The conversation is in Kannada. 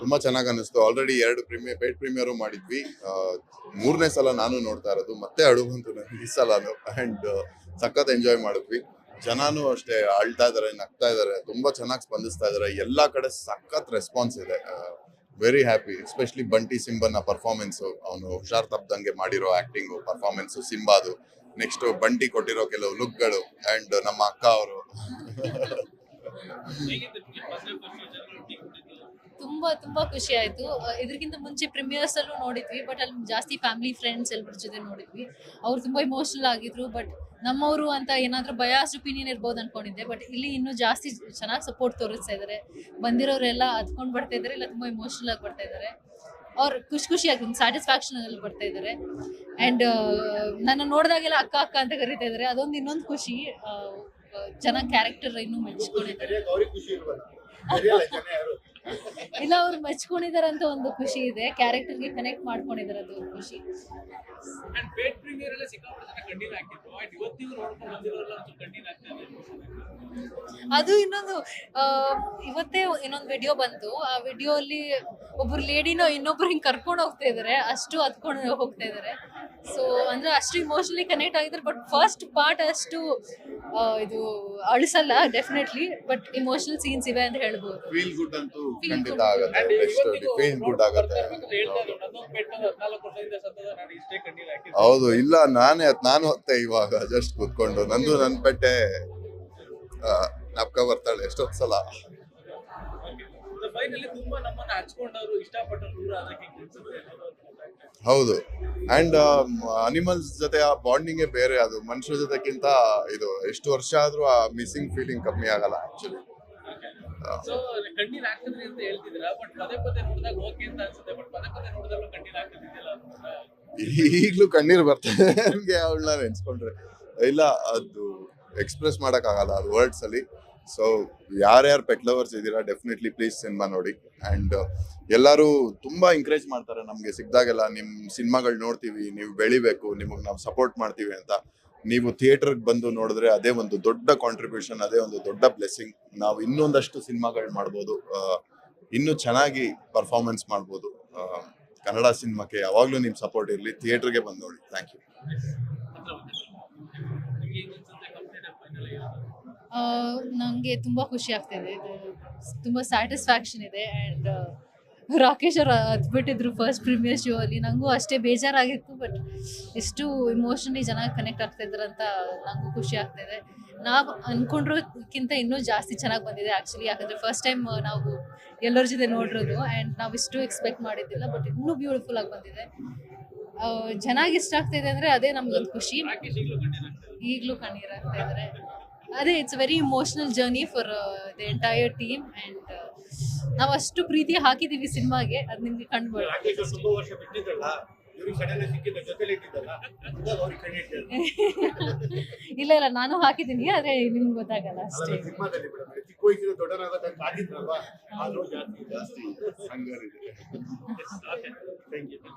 ತುಂಬಾ ಚೆನ್ನಾಗಿ ಅನಿಸ್ತು ಆಲ್ರೆಡಿ ಎರಡು ಪ್ರೀಮಿಯರ್ ಪೇಟ್ ಪ್ರೀಮಿಯರು ಮಾಡಿದ್ವಿ. ಮೂರನೇ ಸಲ ನಾನು ನೋಡ್ತಾ ಇರೋದು, ಮತ್ತೆ ಅಳು ಬಂತು ನನಗೆ ಈ ಸಲ ಅಂಡ್ ಸಖತ್ ಎಂಜಾಯ್ ಮಾಡಿದ್ವಿ. ಜನಾನು ಅಷ್ಟೇ ಅಳ್ತಾ ಇದಾರೆ, ನಗ್ತಾ ಇದಾರೆ, ತುಂಬಾ ಚೆನ್ನಾಗಿ ಸ್ಪಂದಿಸ್ತಾ ಇದಾರೆ. ಎಲ್ಲಾ ಕಡೆ ಸಖತ್ ರೆಸ್ಪಾನ್ಸ್ ಇದೆ. ವೆರಿ ಹ್ಯಾಪಿ ಎಸ್ಪೆಷಲಿ ಬಂಟಿ ಸಿಂಬನ್ನ ಪರ್ಫಾರ್ಮೆನ್ಸು ಅವನು ಹುಷಾರ್ ತಪ್ಪದಂಗೆ ಮಾಡಿರೋ ಆ್ಯಕ್ಟಿಂಗು ಪರ್ಫಾರ್ಮೆನ್ಸು ಸಿಂಬಾದು ನೆಕ್ಸ್ಟ್ ಬಂಟಿ ಕೊಟ್ಟಿರೋ ಕೆಲವು ಲುಕ್ಗಳು ಅಂಡ್ ನಮ್ಮ ಅಕ್ಕ ಅವರು ಹೇಗಿತ್ತು ನಿಮ್ಗೆ ಫಸ್ಟ್ ಫಸ್ಟ್ ಜನಗಳು ಟೀ ಕೊಟ್ಟಿದ್ದು ತುಂಬಾ ತುಂಬಾ ಖುಷಿ ಆಯ್ತು. ಇದಕ್ಕಿಂತ ಮುಂಚೆ ಪ್ರೀಮಿಯರ್ಸ್ ಅಲ್ಲೂ ನೋಡಿದ್ವಿ ಬಟ್ ಅಲ್ಲಿ ಜಾಸ್ತಿ ಫ್ಯಾಮಿಲಿ ಫ್ರೆಂಡ್ಸ್ ಎಲ್ಲರ ಜೊತೆ ನೋಡಿದ್ವಿ. ಅವ್ರು ತುಂಬಾ ಇಮೋಷನಲ್ ಆಗಿದ್ರು ಬಟ್ ನಮ್ಮವರು ಅಂತ ಏನಾದ್ರೂ ಬಯಾಸ್ ಒಪಿನಿಯನ್ ಇರ್ಬೋದು ಅನ್ಕೊಂಡಿದ್ದೆ ಬಟ್ ಇಲ್ಲಿ ಇನ್ನೂ ಜಾಸ್ತಿ ಚೆನ್ನಾಗಿ ಸಪೋರ್ಟ್ ತೋರಿಸ್ತಾ ಇದ್ದಾರೆ ಬಂದಿರೋರೆಲ್ಲ ಹತ್ಕೊಂಡ್ ಬರ್ತಾ ಇದ್ದಾರೆ ಇಲ್ಲ ತುಂಬಾ ಇಮೋಷನಲ್ ಆಗಿ ಬರ್ತಾ ಇದ್ದಾರೆ ಅವ್ರು ಖುಷಿ, ಖುಷಿಯಾಗಿ ಸ್ಯಾಟಿಸ್ಫ್ಯಾಕ್ಷನ್ ಅಲ್ಲಿ ಬರ್ತಾ ಇದ್ದಾರೆ ಅಂಡ್ ನನ್ನ ನೋಡಿದಾಗೆಲ್ಲ ಅಕ್ಕ ಅಕ್ಕ ಅಂತ ಕರಿತಾ ಇದ್ದಾರೆ ಅದೊಂದು ಇನ್ನೊಂದು ಖುಷಿ. ಚೆನ್ನಾಗಿ ಕ್ಯಾರೆಕ್ಟರ್ ಇನ್ನೂ ಮೆಚ್ಕೊಂಡಿದ್ದಾರೆ. ಇಲ್ಲ, ಅವ್ರು ಮೆಚ್ಕೊಂಡಿದಾರಂತ ಅಂತ ಒಂದು ಖುಷಿ ಇದೆ. ಕ್ಯಾರೆಕ್ಟರ್ಗೆ ಕನೆಕ್ಟ್ ಮಾಡ್ಕೊಂಡಿದ್ದಾರೆ ಅದು ಒಂದು ಖುಷಿ. ಅಂಡ್ ಪೇಡ್ ಪ್ರೀಮಿಯರ್ ಎಲ್ಲ ಸಿಕ್ಕಾಪಟ್ಟೆ ಜನ ಕಣ್ಣೀರ್ ಹಾಕಿದ್ರು. ಇವತ್ತಿಗೂ ನೋಡ್ಕೊಂಡು ಬಂದಿರೋಲ್ಲ ಒಂಚೂರು ಕಣ್ಣೀರ್ ಹಾಕ್ತಾ ಇದ್ದಾರೆ ಅದು ಇನ್ನೊಂದು ಆ, ಇವತ್ತೇ ಇನ್ನೊಂದು ವಿಡಿಯೋ ಬಂತು. ಆ ವಿಡಿಯೋ ಅಲ್ಲಿ ಒಬ್ರು ಲೇಡಿನ ಇನ್ನೊಬ್ರು ಹಿಂಗ್ ಕರ್ಕೊಂಡು ಹೋಗ್ತಾ ಇದಾರೆ. ಅಷ್ಟು ಹತ್ಕೊಂಡು ಹೋಗ್ತಾ ಇದಾರೆ. ಸೊ ಅಂದ್ರೆ ಅಷ್ಟು ಇಮೋಷನಲಿ ಕನೆಕ್ಟ್ ಆಗಿದ್ದಾರೆ ಬಟ್ ಫಸ್ಟ್ ಪಾರ್ಟ್ ಅಷ್ಟು ಇದು ಅಳಿಸಲ್ಲ ಡೆಫಿನೆಟ್ಲಿ ಬಟ್ ಇಮೋಷನಲ್ ಸೀನ್ಸ್ ಇವೆ ಅಂತ ಹೇಳ್ಬೋದು. ಫೀಲ್ ಗುಡ್ ಅಂತೂ ಖಂಡಿತ ಆಗುತ್ತೆ. ಫೀಲ್ ಗುಡ್ ಆಗುತ್ತೆ. ಹೌದು ಇಲ್ಲ ನಾನೇ ನಾನು ಹೊತ್ತೆ ಇವಾಗ ಜಸ್ಟ್ ಕೂತ್ಕೊಂಡು. ನಂದು ನನ್ ಪೆಟ್ಟೆ. ನಪ್ಕ ಬರ್ತಾಳೆ ಎಷ್ಟೊತ್ ಸಲ. ಹೌದು. ಅಂಡ್ ಅನಿಮಲ್ಸ್ ಜೊತೆ ಆ ಬಾಂಡಿಂಗ್ ಬೇರೆ ಅದು ಮನುಷ್ಯರ ಜೊತೆಗಿಂತ ಇದು ಎಷ್ಟು ವರ್ಷ ಆದ್ರೂ ಆ ಮಿಸ್ಸಿಂಗ್ ಫೀಲಿಂಗ್ ಕಮ್ಮಿ ಆಗಲ್ಲ ಆಕ್ಚುಲಿ ಈಗ್ಲೂ ಕಣ್ಣೀರ್ ಬರ್ತದೆ ಅವಳನ್ನ ನೆನ್ಸ್ಕೊಂಡ್ರೆ. ಇಲ್ಲ ಅದು ಎಕ್ಸ್ಪ್ರೆಸ್ ಮಾಡೋಕ್ಕಾಗಲ್ಲ, ಅದು ವರ್ಡ್ಸ್ ಅಲ್ಲಿ. ಸೊ ಯಾರ್ಯಾರು ಪೆಟ್ ಲವರ್ಸ್ ಇದ್ದೀರಾ ಡೆಫಿನೆಟ್ಲಿ ಪ್ಲೀಸ್ ಸಿನಿಮಾ ನೋಡಿ. ಆ್ಯಂಡ್ ಎಲ್ಲರೂ ತುಂಬಾ ಎಂಕರೇಜ್ ಮಾಡ್ತಾರೆ ನಮಗೆ. ಸಿಕ್ಕಿದಾಗೆಲ್ಲ ನಿಮ್ಮ ಸಿನಿಮಾಗಳು ನೋಡ್ತೀವಿ, ನೀವು ಬೆಳಿಬೇಕು, ನಿಮಗೆ ನಾವು ಸಪೋರ್ಟ್ ಮಾಡ್ತೀವಿ ಅಂತ. ನೀವು ಥಿಯೇಟರ್ಗೆ ಬಂದು ನೋಡಿದ್ರೆ ಅದೇ ಒಂದು ದೊಡ್ಡ ಕಾಂಟ್ರಿಬ್ಯೂಷನ್ ಅದೇ ಒಂದು ದೊಡ್ಡ ಬ್ಲೆಸ್ಸಿಂಗ್ ನಾವು ಇನ್ನೊಂದಷ್ಟು ಸಿನಿಮಾಗಳು ಮಾಡ್ಬೋದು. ಇನ್ನೂ ಚೆನ್ನಾಗಿ ಪರ್ಫಾರ್ಮೆನ್ಸ್ ಮಾಡ್ಬೋದು. ಕನ್ನಡ ಸಿನಿಮಾಕ್ಕೆ ಯಾವಾಗಲೂ ನಿಮ್ಮ ಸಪೋರ್ಟ್ ಇರಲಿ. ಥಿಯೇಟರ್ಗೆ ಬಂದು ನೋಡಿ. ಥ್ಯಾಂಕ್ ಯು ನಿಮ್ಗೆ ಹೆಂಗ್ ಅನ್ಸುತ್ತೆ ಕಂಪ್ಲೀಟ್ ಫೈನಲ್ ನನಗೆ ತುಂಬ ಖುಷಿ ಆಗ್ತಿದೆ. ಇದು ತುಂಬ ಸ್ಯಾಟಿಸ್ಫ್ಯಾಕ್ಷನ್ ಇದೆ ಆ್ಯಂಡ್ ರಾಕೇಶ್ ಅವರು ಅದ್ಬಿಟ್ಟಿದ್ರು ಫಸ್ಟ್ ಪ್ರೀಮಿಯರ್ ಶೋ ಅಲ್ಲಿ. ನನಗೂ ಅಷ್ಟೇ ಬೇಜಾರಾಗಿತ್ತು ಬಟ್ ಎಷ್ಟು ಇಮೋಷನಲಿ ಜನ ಕನೆಕ್ಟ್ ಆಗ್ತಾ ಇದ್ದಾರೆ ಅಂತ ನನಗೂ ಖುಷಿ ಆಗ್ತಿದೆ. ನಾವು ಅಂದ್ಕೊಂಡ್ರಕ್ಕಿಂತ ಇನ್ನೂ ಜಾಸ್ತಿ ಚೆನ್ನಾಗಿ ಬಂದಿದೆ ಆ್ಯಕ್ಚುಲಿ ಯಾಕಂದರೆ ಫಸ್ಟ್ ಟೈಮ್ ನಾವು ಎಲ್ಲರ ಜೊತೆ ನೋಡಿರೋದು ಆ್ಯಂಡ್ ನಾವು ಇಷ್ಟು ಎಕ್ಸ್ಪೆಕ್ಟ್ ಮಾಡಿದ್ದಿಲ್ಲ ಬಟ್ ಇನ್ನೂ ಬ್ಯೂಟಿಫುಲ್ ಆಗಿ ಬಂದಿದೆ. ಚೆನ್ನಾಗಿ ಇಷ್ಟ ಆಗ್ತಿದೆ ಅಂದ್ರೆ ಅದೇ ನಮ್ಗೊಂದು ಖುಷಿ. ಈಗಲೂ ಕಣ್ಣೀರ್ ಹಾಕ್ತಾರೆ ಆಗ್ತಾ ಇದ್ದಾರೆ ಅದೇ it's very emotional journey for the entire team and ನಾವು ಅಷ್ಟು ಪ್ರೀತಿ ಹಾಕಿದೀವಿ ಸಿನಿಮಾಗೆ ಅದು ನಿಮ್ಗೆ ಕಂಡು ಇಲ್ಲ ಇಲ್ಲ ನಾನು ಹಾಕಿದ್ದೀನಿ ಆದ್ರೆ ನಿಮ್ಗೆ ಗೊತ್ತಾಗಲ್ಲ ಅಷ್ಟೇ. ಅಲ್ಲ